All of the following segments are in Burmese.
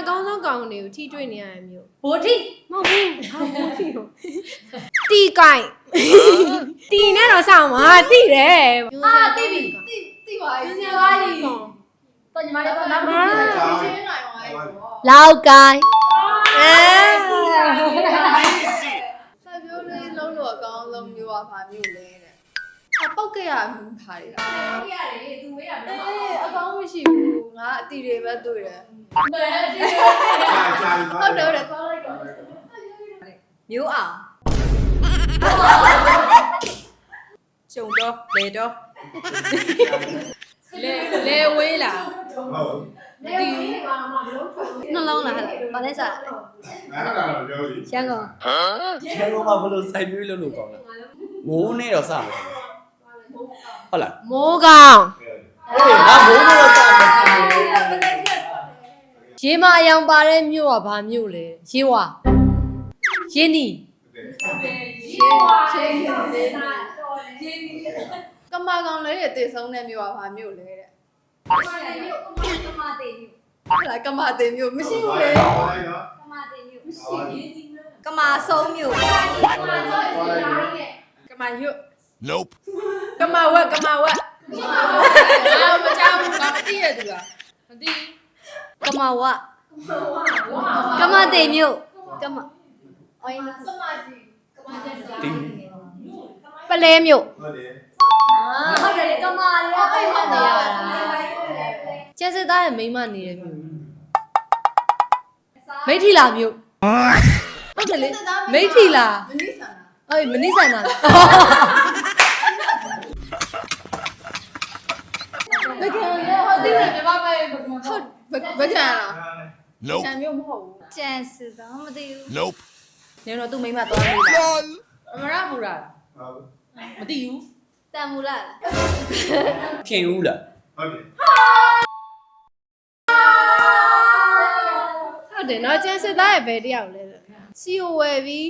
အကောင်းဆုံးကောင်တွေကိုထိတွေ့နေရတဲ့မျိုးဘိုထိမဟုတ်ဘူးဟာဘူးထိရောတီကိုင်တီနဲ့တော့စောင့်မှာတီတယ်အာတိပြီတိတိပါရဲ့ညပါလိတော့ညီမလေးတော့နောက်တစ်ခုချင်းနိုင်ပါရဲ့ပေါ့လောက်ကိုင်အဲဆက်ပြောလေးလုံးလို့အကောင်းဆုံးမျိုးอ่ะဗာမျိုးလဲတဲ့အပုတ်ကြရမှုထားရတာရတယ်သူမေးတာဘယ်လိုအေးအကောင်းမရှိဘူး ငါအတီတွေပဲတွေ့တယ်လဲတိဟုတ်တယ်ဟုတ်တယ်ခေါ်လိုက်တော့မျိုးအောင်ကျုံတော့လေတော့လေလေဝေးလားဒီပါမှာဘလို့နှလုံးလားဟဲ့ဘာလဲစားအဲ့ဒါတော့ပြောပြီရန်ကုန်ကျဲတော့မဘလို့စိုက်ပြွေးလို့လို့ကောင်းလားမိုးနဲ့တော့စမယ်ဟုတ်လားမိုးကောင် ဟေးငါမိုးနဲ့တော့စမယ်ရေမအယောင်ပါတဲ့မြို့ကဘာမြို့လဲရေဝါရင်းနီရေဝါချင်းနေနာတော်ရင်းနေကမာကောင်လေးတွေတည်ဆုံးတဲ့မျိုးอ่ะဗာမျိုးလဲတဲ့ကမာမျိုးကမာတေမျိုးဟုတ်လားကမာတင်မျိုးမရှိဘူးလေကမာတေမျိုးမရှိရင်းဒီမျိုးကမာဆုံးမျိုးကမာတော့ရင်းနဲ့ကမာရွတ် Nope. ကမာဝက်ကမာဝက် အာမကြောက်ဘူးကမသိရသူလားမသိကမာဝဝါကမာတေမျိုးကမာအိုင်းကမာကြီးကမာတက်တာတင်းပလဲမြို့ဟုတ်တယ်ဟုတ်တယ်ကမာလေးအဲ့ဟောနေရတာကျက်စစ်သားရဲ့မိန်းမနေတဲ့မြို့မိထီလာမြို့ဟုတ်တယ်လေမိထီလာမနိဆန်တာအေးမနိဆန်တာလားဘယ်ကောင်လဲ ဟောတိတယ်မြမပဲဟုတ်ဘယ်ကန်လား Nope. ကန်မျိုးမဟုတ်ဘူးကျန်စစ်တော့မသိဘူး Nope. နေတော့သူ့မိန်းမသွားလို့လား LOL. အမရမူလားဟုတ်မသိဘူးတန်မူလားခင်ဦးလားဟုတ်တယ်ဟုတ်တယ်နော်ကျန်စစ်သားရဲ့ဘယ်တယောက်လဲစီယိုဝယ်ပြီး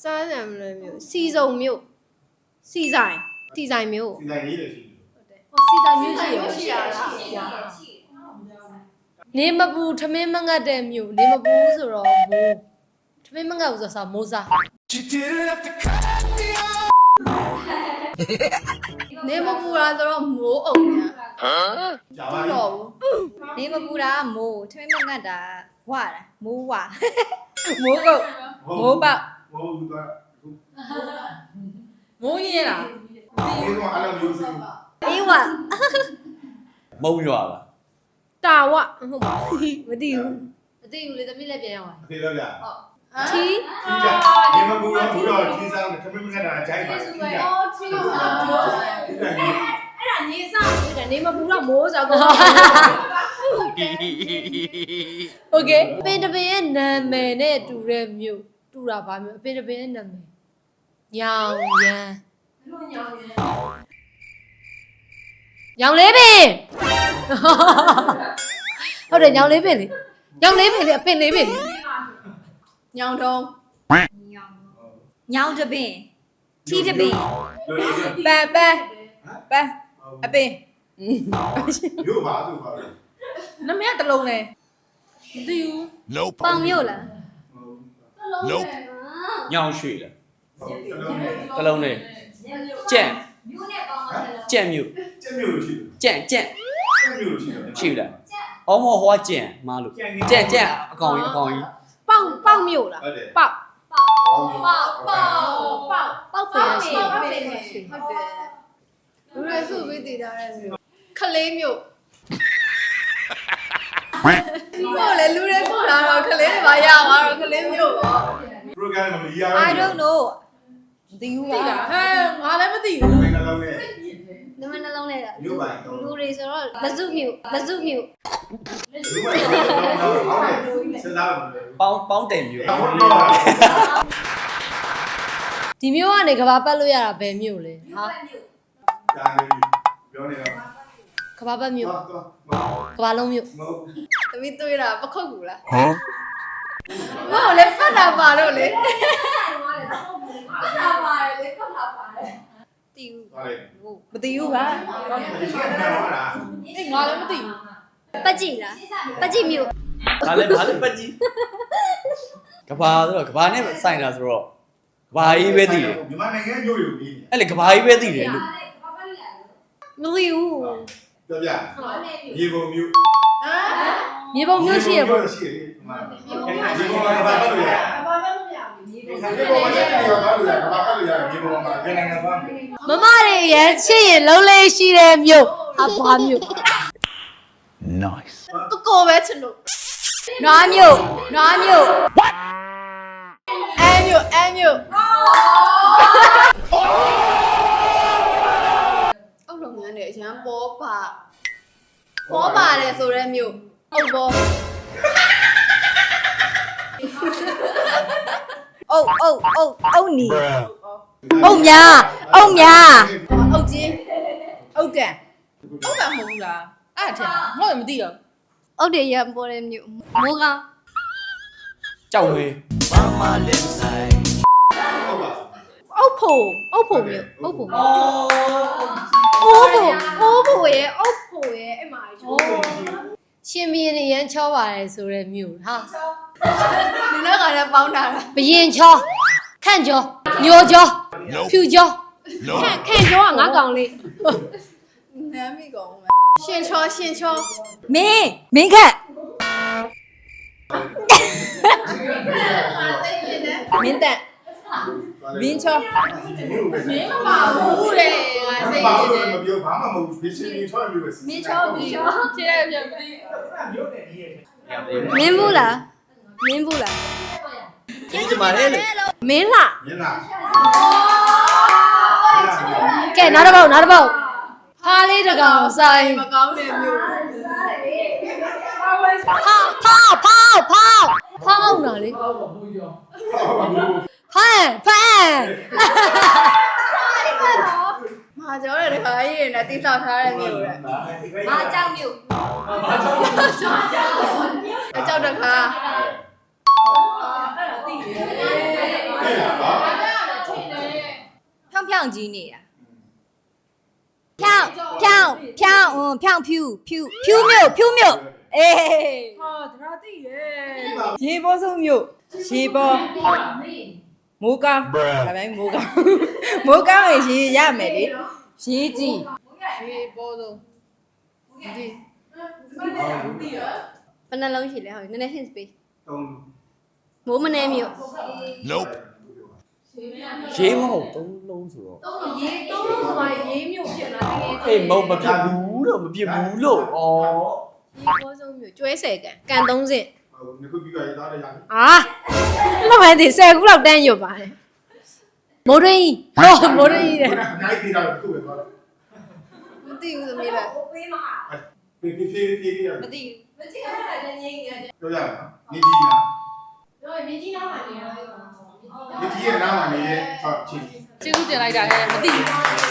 စားတယ်မလို့မျိုးစီစုံမျိုးစီဆိုင်စီဆိုင်မျိုးဒီတိုင်းလေးလည်းရှိတယ် ဟောစီဆိုင်မျိုးရှိရောရှိရလားနေမပူထမင်းမငတ်တဲ့မျိုးနေမပူဆိုတော့မိုးထမင်းမငတ်ဘူးဆိုတော့မိုးစားနေမပူတာဆိုတော့မိုးအောင်ညာ Huh? ကြာမပါလို့ဘူးဘူးနေမပူတာမိုးထမင်းမငတ်တာဝါတာမိုးဝါမိုးကုတ်မိုးပေါက်ဟုတ်ဘူးတော့မိုးရင်လားဒီတော့အဲ့လိုမျိုးစင်အေး ဝါ မုံရွာလား တာဝဟုတ်ပါဘူးမသိဘူးမသိဘူးလေသမီးလည်းပြန်ရအောင် ဒီတော့ကြာ ချီ ဒီကြာဒီမဘူးတော့ဘူးတော့ဒီစားတယ်ခမင်းမခက်တာအချိုင်းပါဒီကြာ အော်ချီလို့လား ဒီတိုင်းလေး အဲ့ဒါညီစား ဒါနေမပူတော့မိုးဆိုတော့โอเคပင်တပင်ရဲ့နာမည်နဲ့တူတဲ့မျိုးတူတာဗာမျိုးပင်တပင်ရဲ့နာမည်ညောင်ရန် လူညောင်းနေ ညောင်လေးပင်ဟုတ်တယ်ညောင်လေးပ င်လေညောင်လေးပင်လေအပင်လေးပင်လေညောင်တုံးညောင်တပင်ထီတပင်ပန်ပန်ပန်အပင်ရုပ်ပါသူပါနမရတလုံးလဲမသိဘူး Nope. ပေါင်မျိုးလား Nope. ညောင် ရွှေလားတလုံးနဲ့ကလုံးနဲ့ကြက်မျိုးနဲ့ပေါင်းမှလည်းကြက်မျိုးကျက်မျိုးရှိတယ်ကြက်ကြက်ကျက်မျိုးရှိတယ်ရှိလားအော်မဟွာကြက်မလို့ကြက်ကြက်အကောင်ကြီးအကောင်ကြီးပေါက်ပေါက်မြို့လားဟုတ်တယ်ပေါက်ပေါက်ပေါက်ပေါက်ပေါက်ပင်ရရှိပေါက်ပင်ရှိဟုတ်တယ်လူတွေစုပြီးတည်ထားတဲ့မျိုးခလေးမျိုးဟုတ်လေလူတွေပို့လာတော့ခလေးတွေပါရသွားတော့ခလေးမျိုးပေါ့ program မလီယာ I don't know မ သိဘူးလားဟဲ့ငါလည်းမသိဘူးမင်းကလုံးနဲ့နမနှလုံးလဲလားရုပ်ပါတော့လူတွေဆိုတော့လစုမျိုးလစုမျိုးရုပ်ပါတော့ဟုတ်တယ်စဉ်းစားလို့ပေါင်းပေါင်းတယ်မျိုးတောင်းတော့ဒီမျိုးကနေကဘာပတ်လို့ရတာဘယ်မျိုးလဲဟာဒါနေပြောနေတော့ကဘာပတ်မျိုးတော့တော့ကဘာလုံးမျိုးမဟုတ်သမီးတွေးတာပခုတ်ကူလား Huh? မ ဟုတ်လေဖတ်တာပါတော့လေဖတ်တာပါတယ်လေဖတ်တာပါတယ်တီဦးပါလေမသိဘူးပါဒီကနေ့တော့လားအေးငါလည်းမသိဘူးပတ်ကြည့်လားပတ်ကြည့်မျိုးဘာလဲဘာလဲပတ်ကြီးကဘာဆိုတော့ကဘာနဲ့ဆိုင်တာဆိုတော့ကဘာကြီးပဲတည်တယ်မြန်မာနိုင်ငံညို့ရုံကြီးအဲ့လေကဘာကြီးပဲတည်တယ်လို့မသိဘူးပြောပြရေပုံမျိုးမြေ ပုံမျိုးရှိရပေါ့ရှိရရေပုံကဘာလို့ရဘာမှမရဘူးညီရေပုံကလည်းရောဘာလို့ရဘာလို့ရရေပုံကပြန်နိုင်ငံပါမယ်မမတွေရန်ချစ်ရင်လုံးလေးရှိတဲ့မြို့အဘွားမြို့ Nice. ကိုကိုပဲချစ်လို့နွားမြို့နွားမြို့အဲမြို့အဲမြို့အုပ်လုပ်ငန်းတွေအရန်ပေါ်ပါပေါ်ပါတယ်ဆိုတဲ့မျိုး အုပ်ပေါ်အုတ်အုတ်အုတ်အုတ်နီအုတ်များအုတ်များအုတ်ကြီးအုတ်ကန်ဟုတ်တာမဟုတ်ဘူးလားအဲ့ဒါထင်တာငါ့မသိတော့အုတ်တွေရန်ပေါ်တဲ့မြို့မိုးကောင်းကြောက်ဝေးဟုတ်ပါအုတ်ဖို့အုတ်ဖို့မြို့အုတ်ဖို့မြို့အိုးဖို့အိုးဖို့ရဲ့အုတ်ဖို့ရဲ့အဲ့မှာရှ င်ဘီရင်ရန်ချောပါတယ်ဆိုတဲ့မြို့ဟာနင်လည်းကလည်းပေါင်းတာလားဘရင်ချောခန့်ချောညိုချော Nope. ဖြူချောခ Nope. န့်ခန့်ချောကငါကောင်လေးနမ်းမိကုန်မယ်ရှင်ချောရှင်ချောမင်းမင်းခက်မင်းတက် မင်းချောမင်းပါဘူးတဲ့ငါစိတ်ဘာနေလို့တယ်မပြောဘာမှမဟုတ်ဘူးရှင်းရှင်းချောမျိုးပဲမင်းချောမင်းချောခြေရပြန်ပြီမင်းဘူးလားမင်းဘူးလားကြီးကြမှာလေလေမင်းလားမင်းလားကဲနောက်တစ်ပုတ်နောက်တစ်ပုတ်ဟာလေးတကောင်ဆိုင်မကောင်းတဲ့မျိုးဖောက်ဖောက်ဖောက်ဖောက်ဖောက်အောင်နော်လေ ဖန်ဖန်မာကျော်တဲ့တခါကြီးရနေတိဆောက်ထားတဲ့မျိုးတဲ့မာကြောက်မြို့အကြောက်တခါအဲ့ဒါပါဖြောင်းဖြောင်းကြီးနေတာဖြောင်းဖြောင်းဖြောင်းဖြောင်းဖြူဖြူဖြူမြို့ဖြူမြို့အေးဟာဒါသိရဲ့ရေပေါ်ဆုံးမြို့ရေပေါ် မိုးကောင်းဒါပဲမိုးကောင်းမိုးကောင်းရင်ရေရမယ်လေရေကြီးရေပေါ်ဆုံးဒီဘယ်နှလုံးရှိလဲဟုတ်နည်းနည်း hint space တုံးမိုးမနေမြို့ Nope. ရေးမဟုတ်သုံးလုံးဆိုတော့ရေတော့ဘာရေးမျိုးဖြစ်လာတကယ်အေးမဟုတ်မဖြစ်ဘူးလို့မဖြစ်ဘူးလို့ဩဒီဘောဆုံးမြို့ကျွဲဆယ်ကန်ကန်သုံးစ င်ငါခုပြီးရရသားရရတယ်ဟာအဲ့လိုမှဒီဆယ်ခုလောက်တန်းရွတ်ပါတယ်မိုးရင်းဟောမိုးရင်းတဲ့နိုင်ပြီးတော့သူ့ပဲသွားမသိဘူးသမီးလည်းပေးမှာပြေးပြေးပြေးပြေးရမသိဘူးမကြည့်ရတာလည်းငြိမ်းနေတယ်ပြောရမယ်နေကြီးလားတော့မြကြီးနားမှာနေရတာနေကြီးရဲ့နားမှာနေတဲ့ဆောက်ချင်းကျေးဇူးတင်လိုက်တာလည်းမသိဘူး